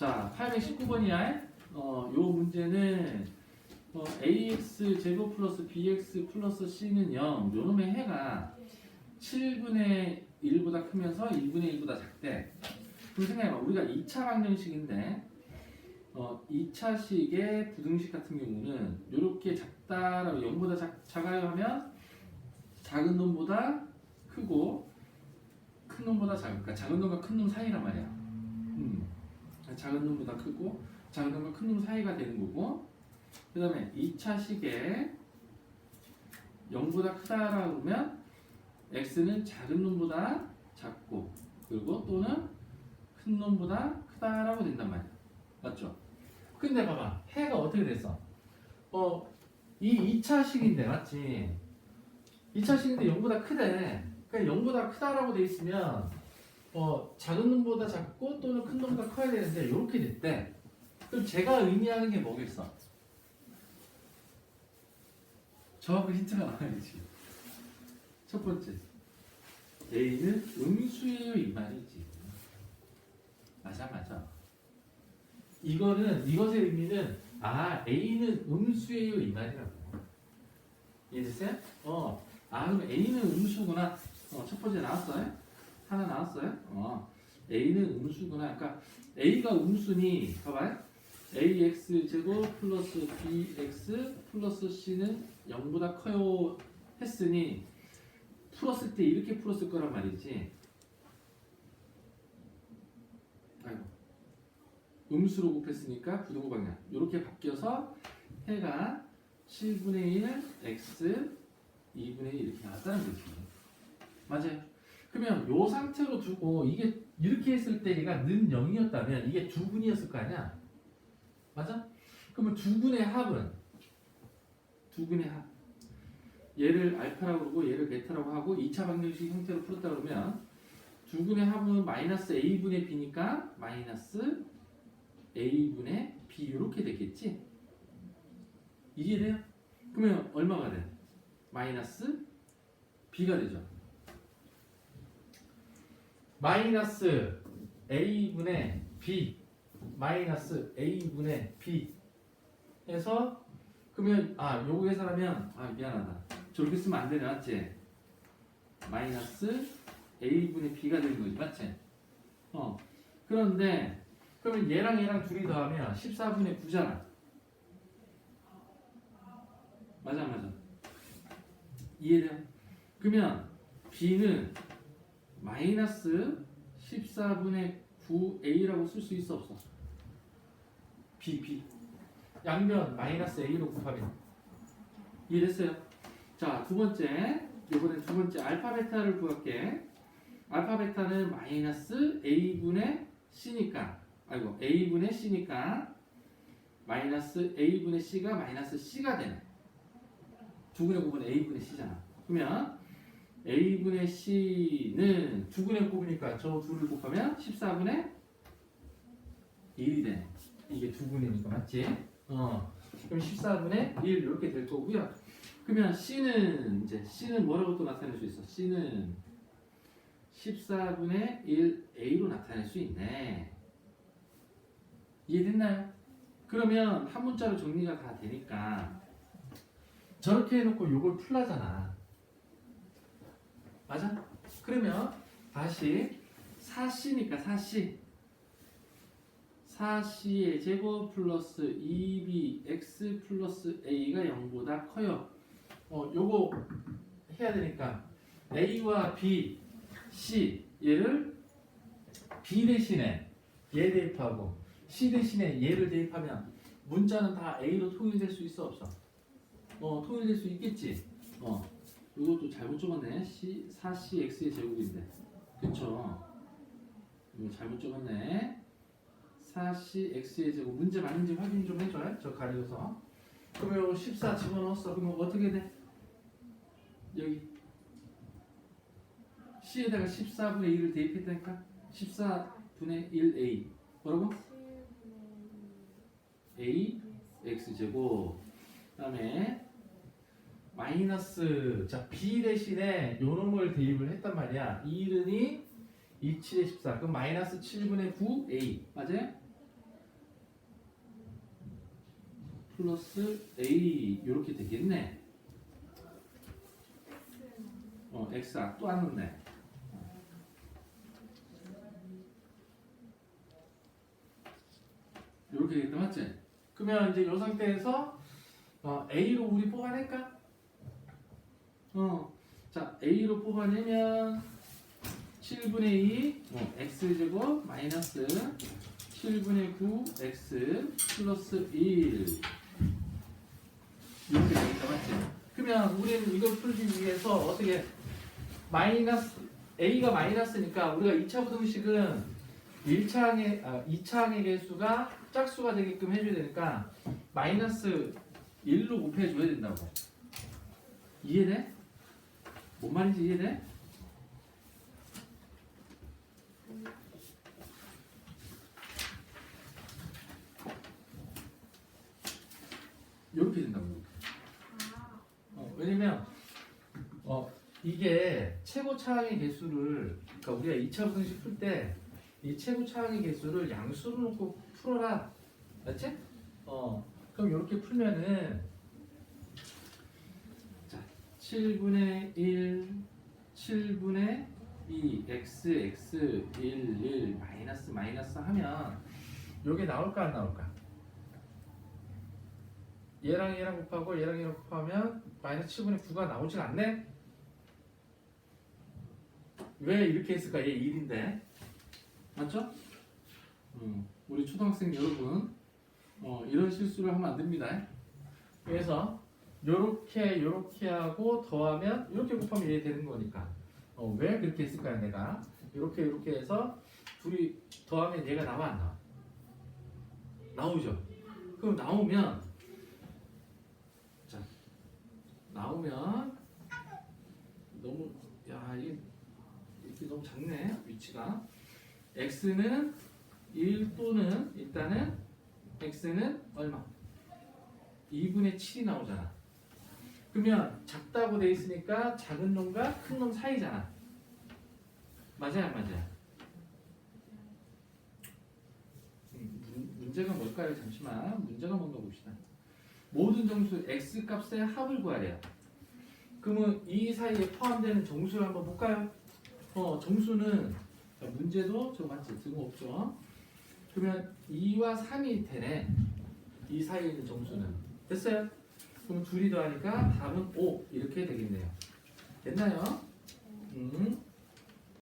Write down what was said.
자, 819번이야. 어, 요 문제는 어, ax 제곱 플러스 bx 플러스 c는 0. 요놈의 해가 7분의 1보다 크면서 1분의 1보다 작대. 그럼 생각해봐. 우리가 2차 방정식인데 어, 2차식의 부등식 같은 경우는 이렇게 작다라고 0보다 작, 작아요 하면 작은 놈보다 크고 큰 놈보다 작을까? 작은 놈과 큰 놈 사이란 말이야. 음. 작은 놈보다 크고 작은 놈과 큰 놈 사이가 되는 거고 그 다음에 2차식에 0보다 크다라고 그러면 x는 작은 놈보다 작고 그리고 또는 큰 놈보다 크다라고 된단 말이야. 맞죠? 근데 봐봐. 해가 어떻게 됐어? 어, 이 2차 식인데, 맞지? 2차 식인데 0보다 크대. 그러니까 0보다 크다라고 돼 있으면, 어, 작은 놈보다 작고 또는 큰 놈보다 커야 되는데, 이렇게 됐대. 그럼 제가 의미하는 게 뭐겠어? 저하고 힌트가 나와야지. 첫 번째. A는 음수예요, 이 말이지. 맞아, 맞아. 이거는 이것의 의미는 아 A는 음수예요 이 말이라고 이해됐어요? 어, 아 그럼 A는 음수구나. 어, 첫 번째 나왔어요? 하나 나왔어요? 어, A는 음수구나. 그러니까 A가 음수니 봐봐요. AX 제곱 플러스 BX 플러스 C는 0보다 커요 했으니 풀었을 때 이렇게 풀었을 거란 말이지. 아이고. 음수로 곱했으니까 부등호 방향 이렇게 바뀌어서 해가 7분의 1 x 2분의 1 이렇게 나왔다는 거지 맞아요 그러면 요 상태로 두고 이게 이렇게 했을 때 얘가 는 0이었다면 이게 두 분이었을 거 아니야 맞아? 그러면 두 분의 합은 두 분의 합 얘를 알파라고 그러고 얘를 베타라고 하고 2차 방정식 형태로 풀었다 그러면 두 분의 합은 마이너스 a분의 b니까 마이너스 a분의 b 이렇게 되겠지? 이해돼요? 그러면 얼마가 돼? 마이너스 b가 되죠. 마이너스 a분의 b 마이너스 a분의 b 해서 그러면 아 요거 계산하면 아 미안하다 저렇게 쓰면 안 되네 맞지? 마이너스 a분의 b가 되는 거지 맞지? 어 그런데 그러면 얘랑 얘랑 둘이 더하면 14분의 9잖아. 맞아, 맞아. 이해돼요? 그러면 b는 마이너스 14분의 9a라고 쓸 수 있어 없어? b, b. 양변 마이너스 a로 곱하면 이해됐어요? 자, 두 번째. 이번엔 두 번째 알파 베타를 구할게. 알파 베타는 마이너스 a분의 c니까 아이고 a분의 c니까 마이너스 a분의 c가 마이너스 c가 되네. 두 분의 곱은 a분의 c잖아. 그러면 a분의 c는 두분의 곱이니까 저 둘을 곱하면 14분의 1이 되네. 이게 두분이니까 맞지? 어. 그럼 14분의 1 이렇게 될 거고요. 그러면 c는 이제 c는 뭐라고 또 나타낼 수 있어? c는 14분의 1a로 나타낼 수 있네. 이해됐나요? 그러면 한 문자로 정리가 다 되니까 저렇게 해놓고 요걸 풀라잖아. 맞아? 그러면 다시 4c니까 4c 4c의 제곱 플러스 2bx 플러스 a가 0보다 커요. 어, 요거 해야 되니까 a와 b, c 얘를 b 대신에 얘 대입하고 C 대신에 얘를 대입하면 문자는 다 A로 통일될 수 있어 없어? 어 통일될 수 있겠지. 어 이것도 잘못 적었네. C 4CX의 제곱인데. 그쵸? 이거 잘못 적었네. 4CX의 제곱 문제 맞는지 확인 좀 해줘요. 저 가려서. 그러면 14 집어넣었어. 그러면 어떻게 돼? 여기 C에다가 14분의 1을 대입했다니까? 14분의 1A 뭐라고? a x 제곱 그 다음에 마이너스 자 b 대신에 요 놈을 대입을 했단 말이야 2는이 2, 7에 14 그럼 마이너스 7분의 9 a 맞아요? 플러스 A 이렇게 되겠네. 어, X 또안 넣네. 이렇게 되겠다 맞지? 그러면 이제 이 상태에서 어, A로 우리 뽑아낼까? 어, 자 A로 뽑아내면 7분의 2 어, X제곱 마이너스 7분의 9 X 플러스 1 이렇게 되겠다 맞지? 그러면 우리는 이걸 풀기 위해서 어떻게 마이너스 A가 마이너스니까 우리가 2차 부등식은 1차 항의 아, 2차 항의 개수가 짝수가 되게끔 해줘야 되니까 마이너스 1로 곱해줘야 된다고 이해돼? 뭔 말인지 이해돼? 이렇게 된다고. 어, 왜냐면 어, 이게 최고 차항의 개수를 그러니까 우리가 2차 부등식 풀 때 이 최고 차항의 개수를 양수로 놓고 풀어라 맞지? 어 그럼 이렇게 풀면은 자 7분의 1 7분의 2 x x 1 1 마이너스 마이너스 하면 요게 나올까 안 나올까? 얘랑 얘랑 곱하고 얘랑 얘랑 곱하면 마이너스 7분의 9가 나오질 않네? 왜 이렇게 했을까? 얘 1인데 맞죠? 음, 우리 초등학생 여러분 어, 이런 실수를 하면 안 됩니다 그래서 요렇게 요렇게 하고 더하면 이렇게 곱하면 얘 되는 거니까. 어, 왜 그렇게 했을까요 내가? 이렇게 이렇게 해서 둘이 더하면 얘가 나와 안 나와? 나오죠. 그럼 나오면 나오면 너무 야 이게 이게 너무 작네 위치가. x는 1 또는 일단은 x는 얼마? 2분의 7이 나오잖아 그러면 작다고 돼 있으니까 작은 놈과 큰 놈 사이잖아 맞아요 안 맞아요 음, 문- 문제가 뭘까요 잠시만 문제가 뭔가 봅시다 모든 정수 x 값의 합을 구하래요. 그러면 이 사이에 포함되는 정수를 한번 볼까요? 어, 정수는 자, 문제도 저 맞지 쓸모없죠. 그러면 2와 3이 되네. 이 사이에 있는 정수는 됐어요? 그럼 둘이 더하니까 답은 5 이렇게 되겠네요. 됐나요? 음.